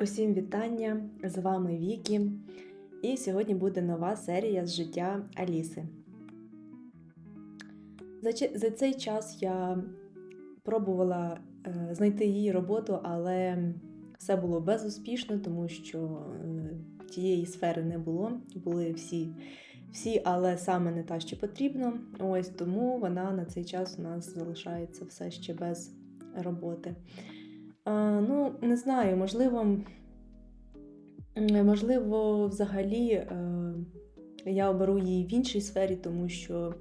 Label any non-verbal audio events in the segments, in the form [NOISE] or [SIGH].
Усім вітання! З вами Вікі. І сьогодні буде нова серія з життя Аліси. За, цей час я пробувала е, знайти її роботу, але все було безуспішно, тому що е, тієї сфери не було. Були всі, всі, але саме не та, що потрібно. Ось тому вона на цей час у нас залишається все ще без роботи. А, ну, не знаю, можливо, можливо, взагалі е, я оберу її в іншій сфері, тому що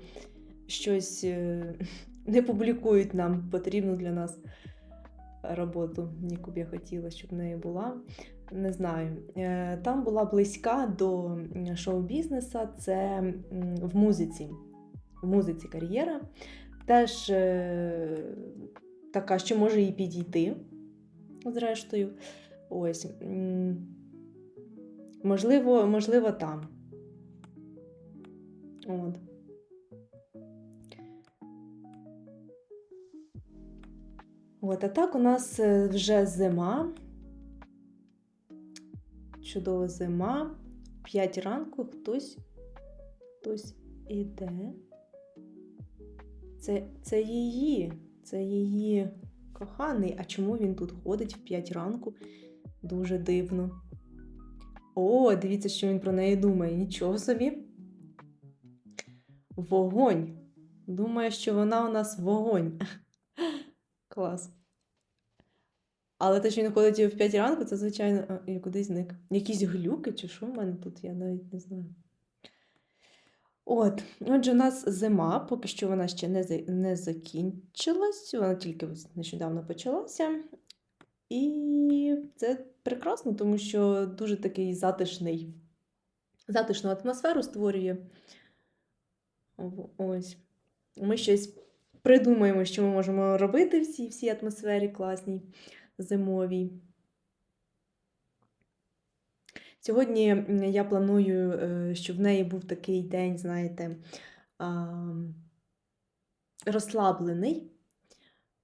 щось е, [LAUGHS] не публікують нам потрібну для нас роботу, яку б я хотіла, щоб в неї була. Не знаю. Е, Там була близька до шоу-бізнесу, це в музиці. В музиці кар'єра. Теж е, така, що може і підійти зрештою. Ось. Можливо, можливо, там. От. От, а так у нас е, вже зима. Чудова зима. П'ять ранку хтось, хтось іде. Це, це її, це її коханий. А чому він тут ходить в 5 ранку? Дуже дивно. О, дивіться, що він про неї думає. Нічого собі. Вогонь. Думає, що вона у нас вогонь. [LAUGHS] Клас. Але те, що він ходить в 5 ранку, це, звичайно, кудись зник. Якісь глюки, чи що в мене тут, я навіть не знаю. От, отже, у нас зима, поки що вона ще не, не закінчилась, вона тільки нещодавно почалася. І це прекрасно, тому що дуже такий затишний, затишну атмосферу створює. Ось. Ми щось придумаємо, що ми можемо робити в цій всій атмосфері класній, зимовій. Сьогодні я планую, е, щоб в неї був такий день, знаєте, розслаблений,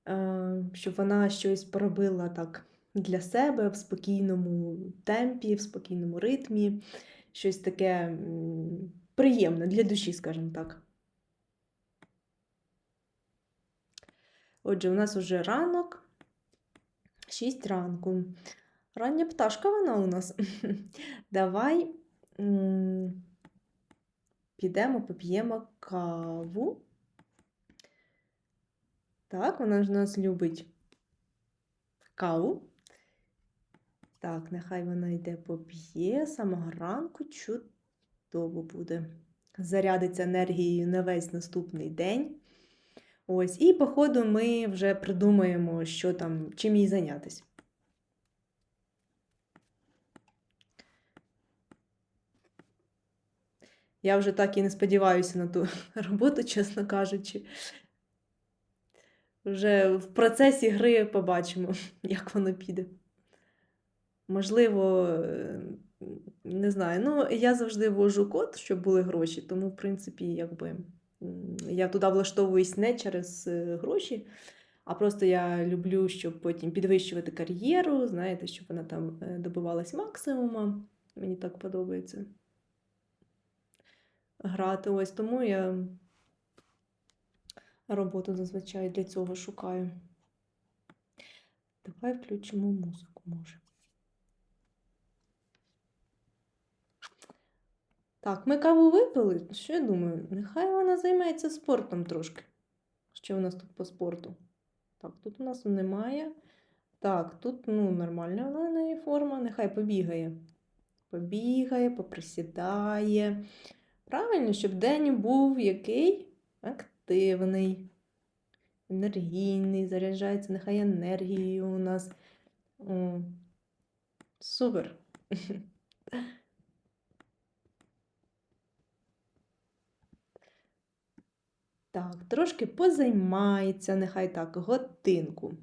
е, щоб вона щось поробила так для себе в спокійному темпі, в спокійному ритмі, щось таке приємне для душі, скажімо так. Отже, у нас уже ранок, 6 ранку. Рання пташка вона у нас. [LAUGHS] Давай підемо, поп'ємо каву. Так, вона ж нас любить каву. Так, нехай вона йде поп'є самого ранку, чудово буде. Зарядиться енергією на весь наступний день. Ось, і по ходу ми вже придумаємо, що там, чим їй зайнятися. Я вже так і не сподіваюся на ту [LAUGHS] роботу, чесно кажучи. Вже в процесі гри побачимо, [LAUGHS] як воно піде. Можливо, е, не знаю. Ну, я завжди ввожу код, щоб були гроші, тому, в принципі, якби я туди влаштовуюсь не через е, гроші, а просто я люблю, щоб потім підвищувати кар'єру, знаєте, щоб вона там е, добивалась максимума. Мені так подобається грати. Ось тому я роботу зазвичай для цього шукаю. Давай включимо музику, може. Так, ми каву випили. Що я думаю? Нехай вона займається спортом трошки. Що в нас тут по спорту? Так, тут у нас немає. Так, тут ну, нормальна вона неї форма. Нехай побігає. Побігає, поприсідає. Правильно, щоб день був який? Активний, енергійний, заряджається нехай енергією у нас. О, супер. [LAUGHS] Так, трошки позаймається, нехай так, годинку.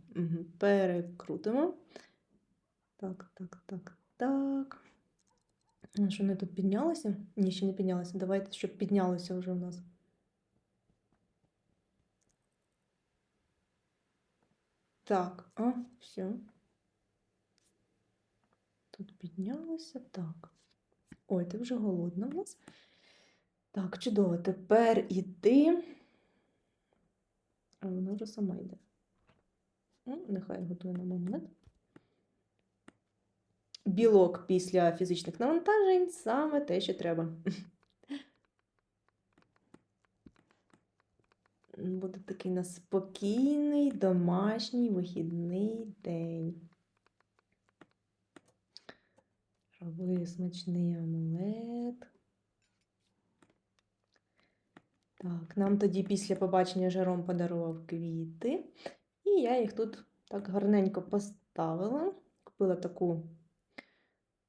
Перекрутимо. Так, так, так, так. Що не тут піднялося? Ні, ще не піднялося. Давайте, щоб піднялося вже у нас. Так, а, все. Тут піднялися. Так. Ой, ти вже голодна в нас. Так, чудово. Тепер іди. А вона вже сама йде. Ну, нехай готує нам омлет. Білок після фізичних навантажень саме те, що треба. [LAUGHS] Буде такий у нас спокійний, домашній вихідний день. Роби смачний омлет. Так, нам тоді після побачення Жером подарував квіти. І я їх тут так гарненько поставила. Купила таку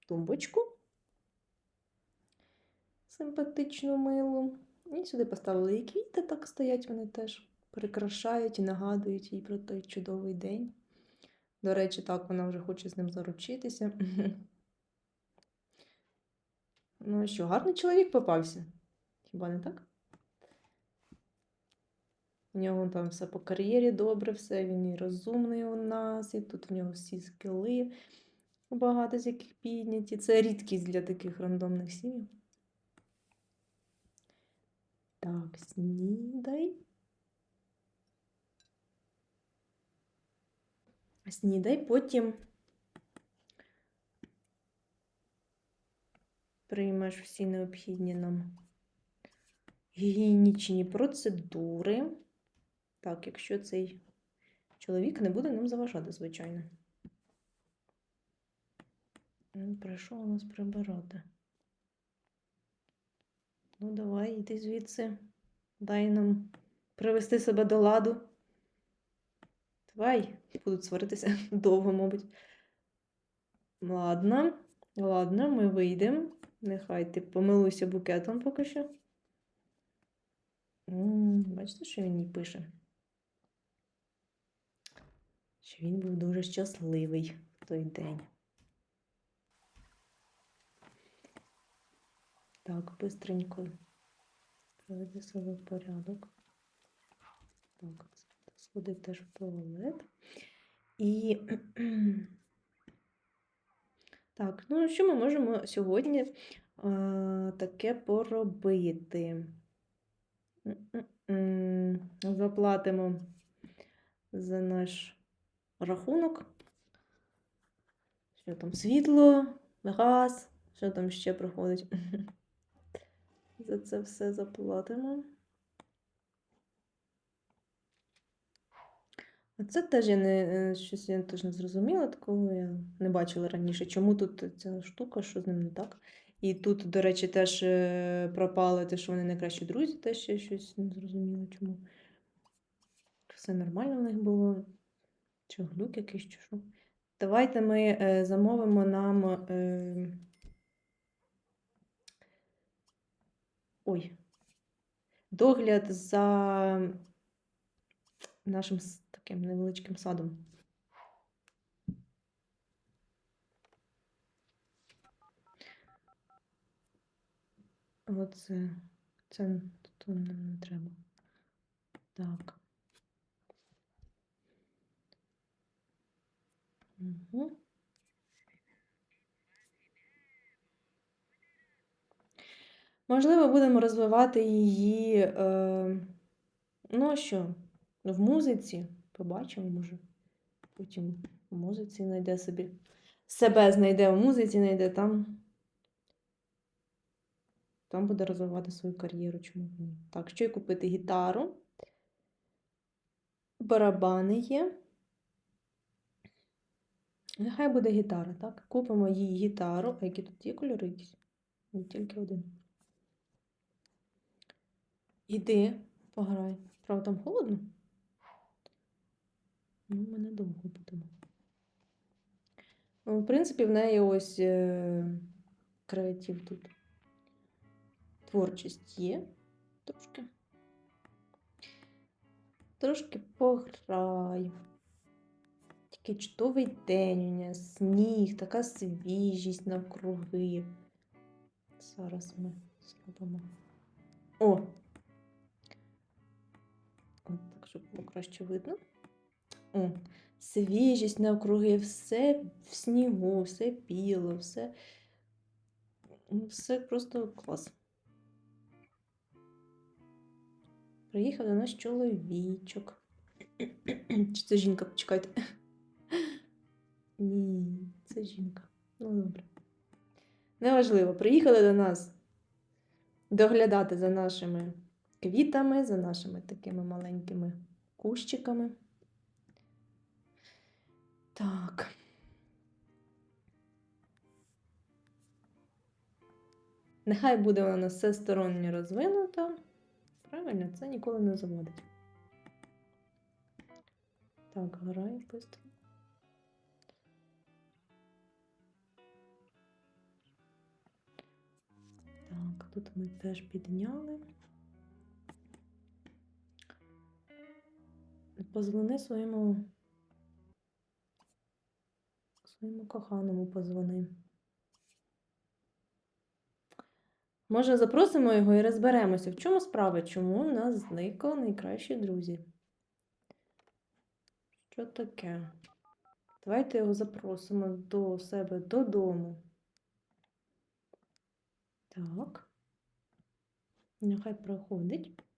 тумбочку симпатичну милу. І сюди поставила і квіти, так стоять вони теж прикрашають і нагадують їй про той чудовий день. До речі, так, вона вже хоче з ним заручитися. [LAUGHS] Ну що, гарний чоловік попався? Хіба не так? У нього там все по кар'єрі добре, все, він і розумний у нас, і тут в нього всі скіли, багато з яких підняті. Це рідкість для таких рандомних сім'їв. Так, снідай. Снідай, потім приймеш всі необхідні нам гігієнічні процедури. Так, якщо цей чоловік не буде нам заважати, звичайно. Він прийшов у нас прибирати. Ну, давай, йди звідси. Дай нам привести себе до ладу. Давай, будуть сваритися [LAUGHS] довго, мабуть. Ладно, ладно, ми вийдемо. Нехай ти помилуйся букетом поки що. Бачите, що він їй пише? Що він був дуже щасливий в той день. Так, бистренько приведи себе в порядок. Так, сходив теж в туалет. І [CLEARS THROAT] так, ну що ми можемо сьогодні е, таке поробити? Заплатимо за наш рахунок. Що там? Світло, газ, що там ще проходить? [LAUGHS] За це все заплатимо. А це теж я не е, щось я теж не зрозуміла, такого я не бачила раніше. Чому тут ця штука, що з ним не так? І тут, до речі, теж е, пропали те, що вони найкращі друзі, теж я щось не зрозуміла, чому. Все нормально в них було. Чи глюк якийсь, чи що. Давайте ми е, замовимо нам. Ой. Догляд за нашим таким невеличким садом. Оце. Це тут нам не треба. Так. Угу. Можливо, будемо розвивати її. Е... Ну, що? В музиці. Побачимо, може. Потім в музиці знайде собі. Себе знайде в музиці, знайде там. Там буде розвивати свою кар'єру. Чому? Так, що й купити гітару. Барабани є. Нехай буде гітара, так? Купимо їй гітару. А які тут є кольори? Ні, тільки один. Іди, пограй. Правда, там холодно? Ну, ми недовго будемо. Ну, в принципі, в неї ось е, креатив тут. Творчість є трошки. Трошки пограй. Такий чудовий день у неї, сніг, така свіжість навкруги. Зараз ми зробимо. О! Щоб було краще видно. О, свіжість навкруги, все в снігу, все біло, все, ну, все просто клас. Приїхав до нас чоловічок. [CLEARS THROAT] Чи це жінка? Почекайте. [CLEARS THROAT] Ні, це жінка. Ну, добре. Неважливо, приїхали до нас доглядати за нашими квітами, за нашими такими маленькими кущиками. Так. Нехай буде вона всесторонньо розвинута. Правильно, це ніколи не заводить. Так, грає быстро. Так, тут ми теж підняли. Позвони своєму своєму коханому позвони. Може, запросимо його і розберемося, в чому справа, чому у нас зникли найкращі друзі. Що таке? Давайте його запросимо до себе додому. Так. Нехай приходить.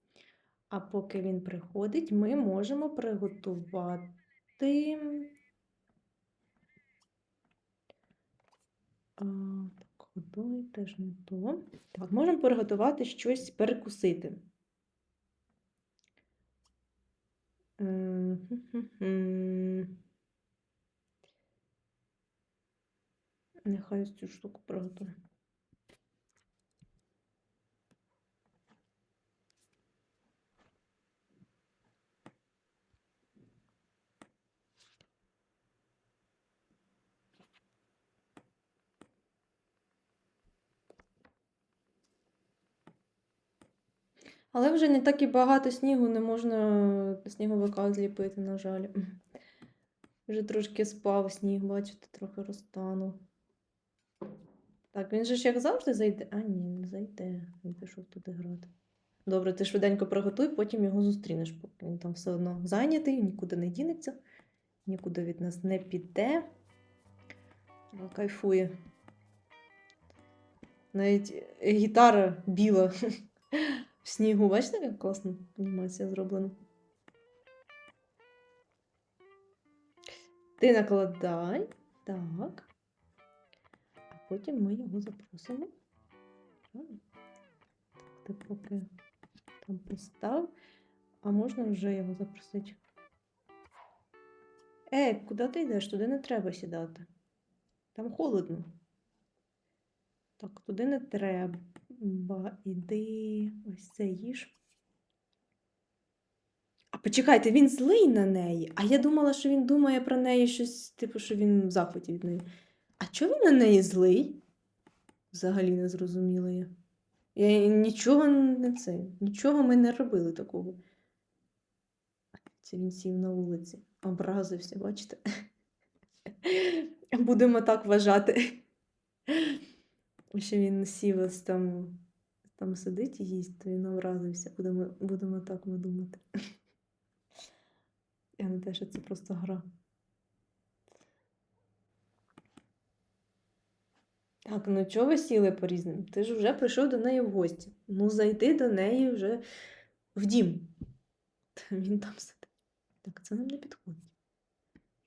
А поки він приходить, ми можемо приготувати. А, так, водою теж не то. Так, можемо приготувати щось перекусити. Е. Нехай цю штуку приготую. Але вже не так і багато снігу, не можна сніговика зліпити, на жаль. Вже трошки спав сніг, бачите, трохи розтанув. Так, він же ж як завжди зайде. А, ні, не зайде. Він пішов туди грати. Добре, ти швиденько приготуй, потім його зустрінеш, поки він там все одно зайнятий, нікуди не дінеться, нікуди від нас не піде. Кайфує. Навіть гітара біла в снігу. Бачите, як класно анімація зроблена. Ти накладай. Так. А потім ми його запросимо. Так, ти поки там постав. А можна вже його запросити? Е, куди ти йдеш? Туди не треба сідати. Там холодно. Так, туди не треба. Іди. Ось це їж. А почекайте, він злий на неї. А я думала, що він думає про неї щось, типу, що він в захваті від неї. А чого він на неї злий? Взагалі не зрозуміла я. Я нічого не це, нічого ми не робили такого. Це він сів на вулиці, образився, бачите? [LAUGHS] Будемо так вважати. Що він сів ось там, там сидить і їсть, то він образився. Будемо, будемо так ми думати. [LAUGHS] Я не те, що це просто гра. Так, ну чого ви сіли по різним? Ти ж вже прийшов до неї в гості. Ну, зайди до неї вже в дім. Та Він там сидить. Так, це нам не підходить.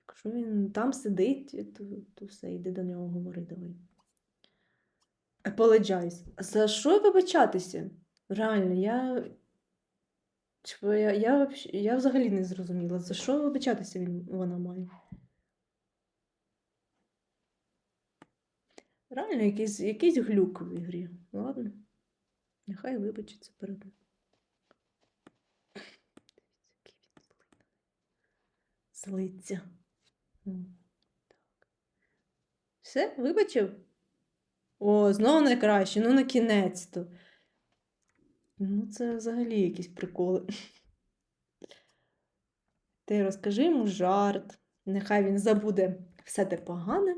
Якщо він там сидить, то, то все, йди до нього говори давай. Apologize. За що вибачатися? Реально, я. Типу, я, я, я взагалі не зрозуміла, за що вибачатися він, вона має. Реально, якийсь, якийсь глюк в ігрі. Ладно. Нехай вибачиться перед. ним. Злиться. Все, вибачив? О, знову найкраще, ну на кінець-то. Ну, це взагалі якісь приколи. [LAUGHS] Ти розкажи йому жарт. Нехай він забуде все те погане.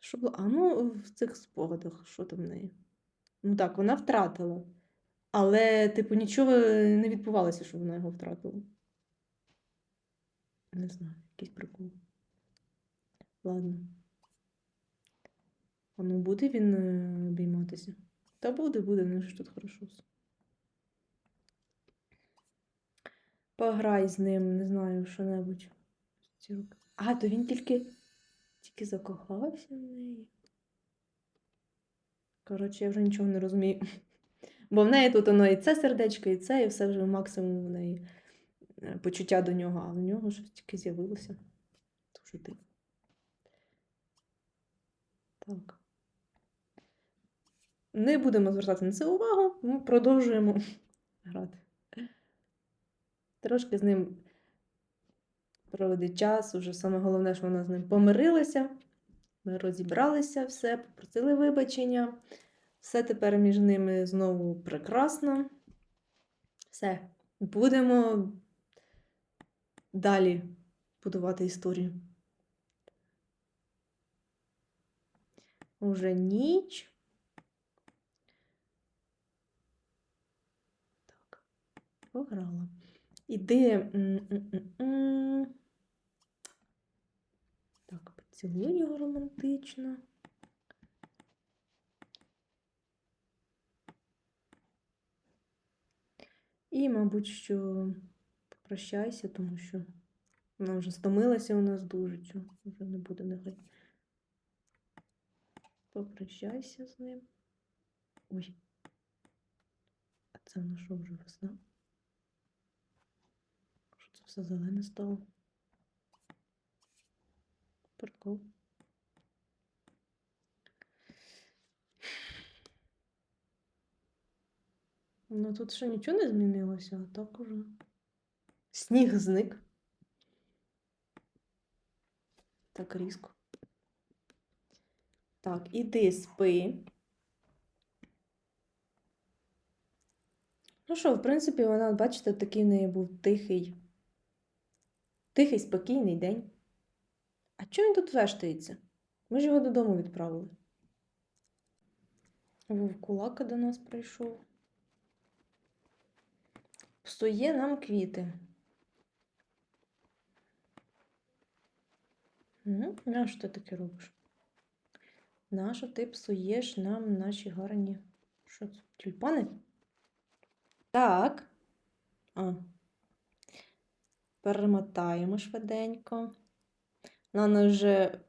Що було? А ну, в цих спогадах, що там в неї? Ну так, вона втратила. Але, типу, нічого не відбувалося, що вона його втратила. Не знаю. якийсь прикол. Ладно. А ну буде він е, обійматися? Та буде, буде, ну ж тут хорошо. Пограй з ним, не знаю, що-небудь. А, то він тільки, тільки закохався в неї. Коротше, я вже нічого не розумію. [LAUGHS] Бо в неї тут воно і це сердечко, і це, і все вже максимум в неї е, почуття до нього, а в нього щось тільки з'явилося. Дуже дивно. Так. Не будемо звертати на це увагу, ми продовжуємо [LAUGHS] грати. Трошки з ним проводить час. Уже саме головне, що вона з ним помирилася. Ми розібралися все, попросили вибачення. Все тепер між ними знову прекрасно. Все, будемо далі будувати історію. Уже ніч. Так, пограла. М-м-м-м. Так, поцілуй його романтично. І, мабуть, що попрощайся, тому що вона вже стомилася у нас дуже, що вже не буде нехай. Попрощайся з ним. Ой. А це воно що вже весна? Все зелене стало? Прикол. Ну тут ще нічого не змінилося, а так уже. Сніг зник. Так різко. Так, іди спи. Ну що, в принципі, вона, бачите, такий в неї був тихий, тихий, спокійний день. А чого він тут вештається? Ми ж його додому відправили. Вовкулака до нас прийшов. Псує нам квіти. Ну, нащо ти таке робиш? Нащо ти псуєш нам наші гарні. Що це? Тюльпани? Так. А. Перемотаємо швиденько. Вона вже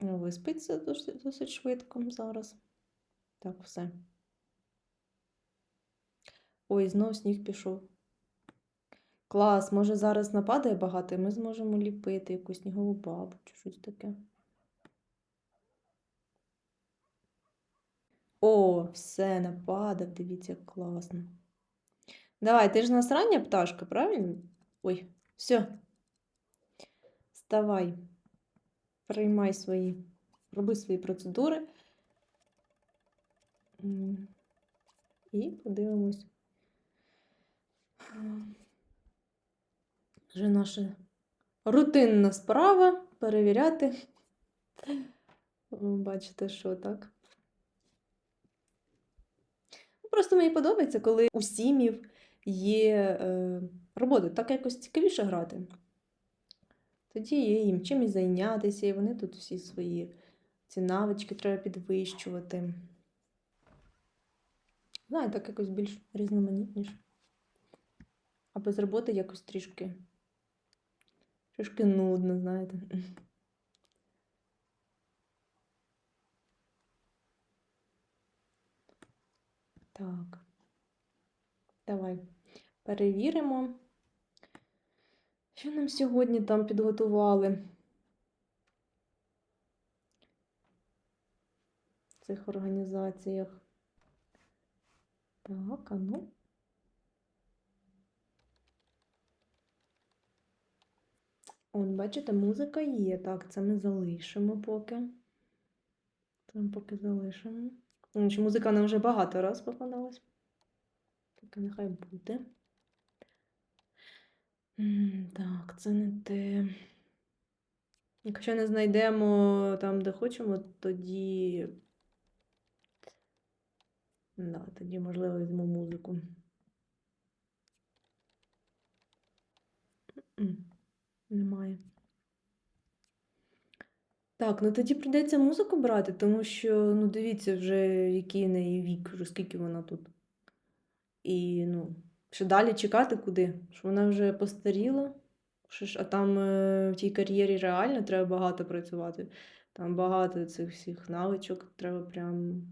ну, виспиться досить, досить швидко зараз. Так, все. Ой, знов сніг пішов. Клас, може зараз нападає багато, і ми зможемо ліпити якусь снігову бабу чи щось таке. О, все, нападав, дивіться, як класно. Давай, ти ж у нас рання пташка, правильно? Ой, все. Вставай, приймай свої, роби свої процедури. І подивимось. Вже наша рутинна справа перевіряти. Бачите, що так. Просто мені подобається, коли у сім'їв є е, робота, так якось цікавіше грати. Тоді є їм чимось зайнятися, і вони тут всі свої ці навички треба підвищувати. Знаю, так якось більш різноманітніше. А без роботи якось трішки. Трішки нудно, знаєте. Так. Давай перевіримо, що нам сьогодні там підготували. В цих організаціях. Так, а ну. Он, бачите, музика є. Так, це ми залишимо поки. Це ми поки залишимо. Музика нам вже багато раз попадалась. Так, нехай буде. Так, це не те. Якщо не знайдемо там, де хочемо, тоді. Да, тоді, можливо, візьму музику. Немає. Так, ну тоді прийдеться музику брати, тому що, ну, дивіться, вже який неї вік, вже скільки вона тут. І, ну, ще далі чекати куди? Що вона вже постаріла? Що ж, а там е, в тій кар'єрі реально треба багато працювати. Там багато цих всіх навичок, треба прям.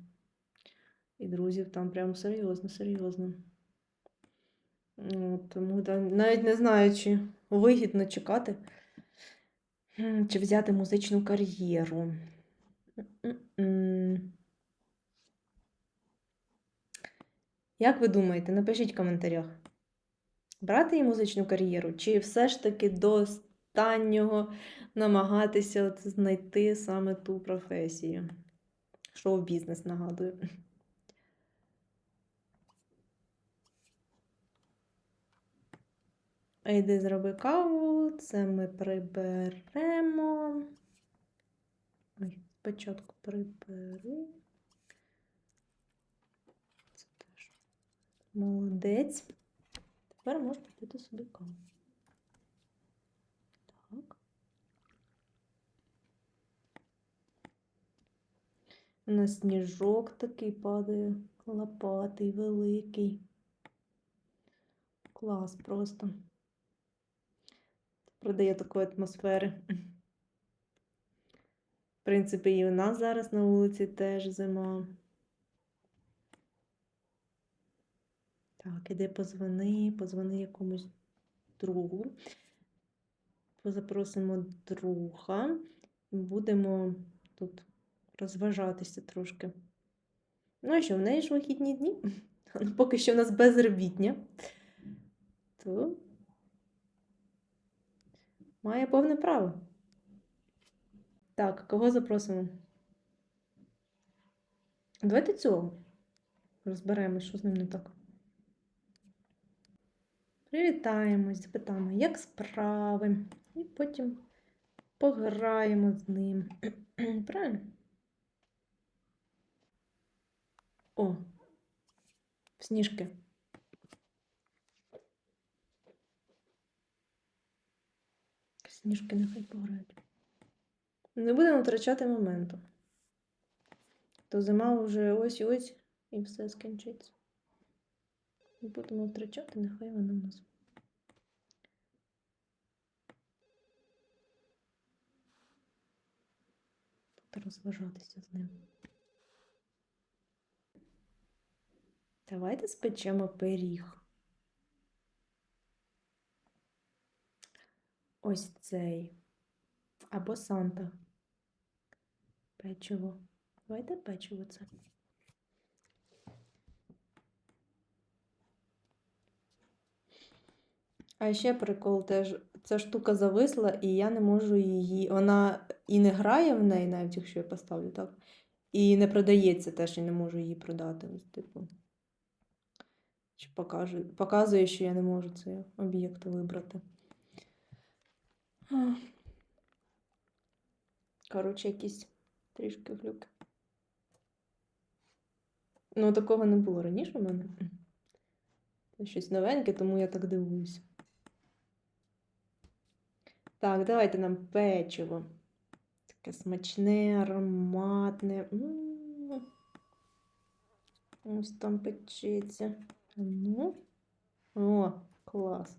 І друзів там прям серйозно, серйозно. Ну, тому да, навіть не знаю, чи вигідно чекати, чи взяти музичну кар'єру. Як ви думаєте, напишіть в коментарях. Брати їй музичну кар'єру, чи все ж таки до останнього намагатися от знайти саме ту професію? Шоу-бізнес нагадую. Йди зроби каву, це ми приберемо. Ой, спочатку прибери. Це теж. Молодець. Тепер можна пити собі каву. Так. У нас сніжок такий падає, лопатий, великий. Клас просто. Продає такої атмосфери. В принципі, і у нас зараз на вулиці теж зима. Так, іди позвони, позвони якомусь другу. Позапросимо друга. і Будемо тут розважатися трошки. Ну, а що, в неї ж вихідні дні? [LAUGHS] Ну, Поки що в нас безробітня. То має повне право. Так, кого запросимо? Давайте цього. Розберемось, що з ним не так. Привітаємось, запитаємо, як справи. І потім пограємо з ним. [CLEARS THROAT] Правильно? О, сніжки. Сніжки нехай пограють. Не будемо втрачати моменту. То зима вже ось-ось і все скінчиться. Будемо втрачати, нехай вона в нас. Буде розважатися з ним. Давайте спечемо пиріг. Ось цей. Або Санта. Печиво. Давайте печиво це. А ще прикол теж, ця штука зависла, і я не можу її. Вона і не грає в неї, навіть якщо я поставлю так. І не продається теж, і не можу її продати. Ось, типу. Чи покаже, показує, що я не можу цей об'єкт вибрати. Коротше, якісь трішки глюки. Ну, такого не було раніше в мене. Щось новеньке, тому я так дивуюся. Так, давайте нам печиво. Таке смачне, ароматне. Ось там печеться. Ну. О, клас.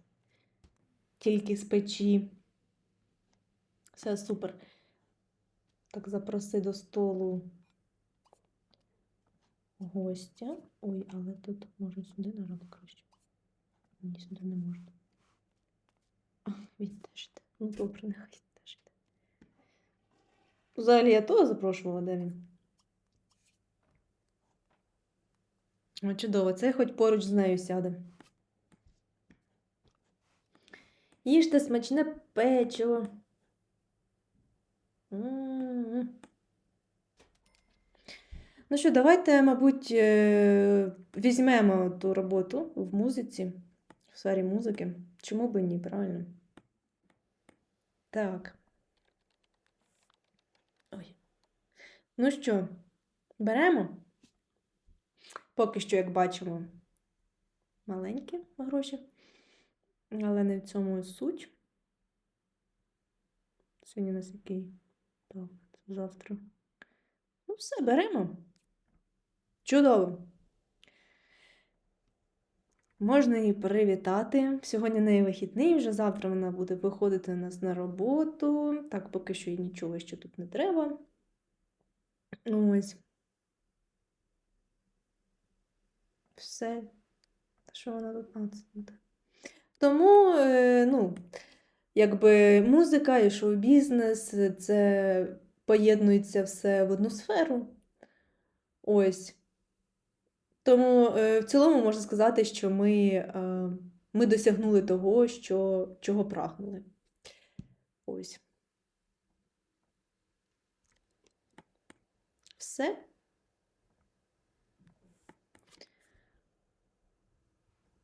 Тільки з печі. Все супер. Так, запроси до столу гостя. Ой, але тут може сюди наразі краще. Ні, сюди не можна. А, Він теж йде. Ну, добре, нехай теж йде. Взагалі я того запрошувала, де він? О, чудово, це хоч поруч з нею сяде. Їжте смачне печиво. М. Ну що, давайте, мабуть, е, візьмемо ту роботу в музиці, в сфері музики. Чому би ні, правильно? Так. Ой. Ну що, беремо? Поки що, як бачимо, маленькі гроші, але не в цьому суть. Сьогодні нас який? Так, завтра. Ну, все, беремо. Чудово. Можна її привітати. Сьогодні неї вихідний, вже завтра вона буде виходити у нас на роботу. Так, поки що їй нічого ще тут не треба. Ось. Все. Що вона тут? А. Тому, е, ну, якби музика і шоу-бізнес, це поєднується все в одну сферу. Ось. Тому е, в цілому можна сказати, що ми, е, ми досягнули того, що, чого прагнули. Ось. Все.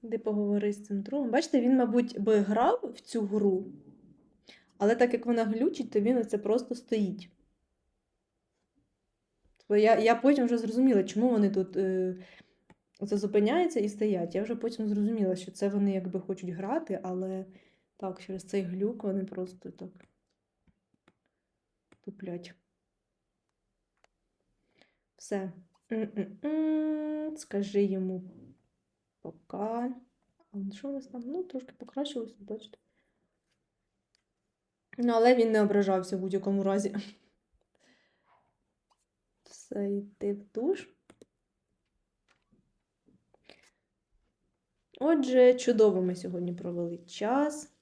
Де поговори з цим другом. Бачите, він, мабуть, би грав в цю гру, але так як вона глючить, то він оце просто стоїть. Я, я потім вже зрозуміла, чому вони тут е, оце зупиняються і стоять. Я вже потім зрозуміла, що це вони якби хочуть грати, але так, через цей глюк вони просто так туплять. Все. Скажи йому пока. А що у нас там? Ну, трошки покращилося, бачите. Ну, але він не ображався в будь-якому разі. Все, йти в душ. Отже, чудово ми сьогодні провели час.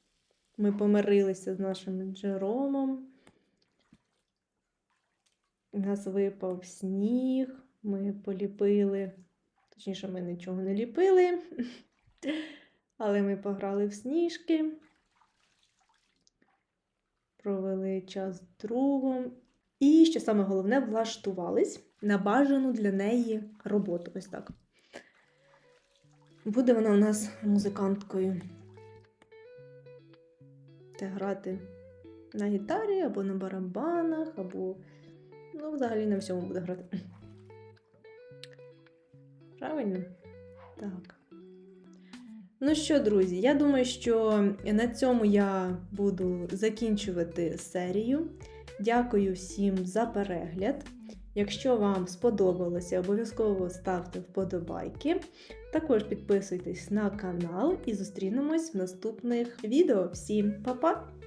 Ми помирилися з нашим Джеромом. У нас випав сніг, ми поліпили. Точніше, ми нічого не ліпили, [LAUGHS] але ми пограли в сніжки, провели час з другом. І, що саме головне, влаштувались на бажану для неї роботу. Ось так. Буде вона у нас музиканткою. Та грати на гітарі, або на барабанах, або, ну, взагалі на всьому буде грати. Правильно? Так. Ну що, друзі, я думаю, що на цьому я буду закінчувати серію. Дякую всім за перегляд. Якщо вам сподобалося, обов'язково ставте вподобайки. Також підписуйтесь на канал і зустрінемось в наступних відео. Всім па-па!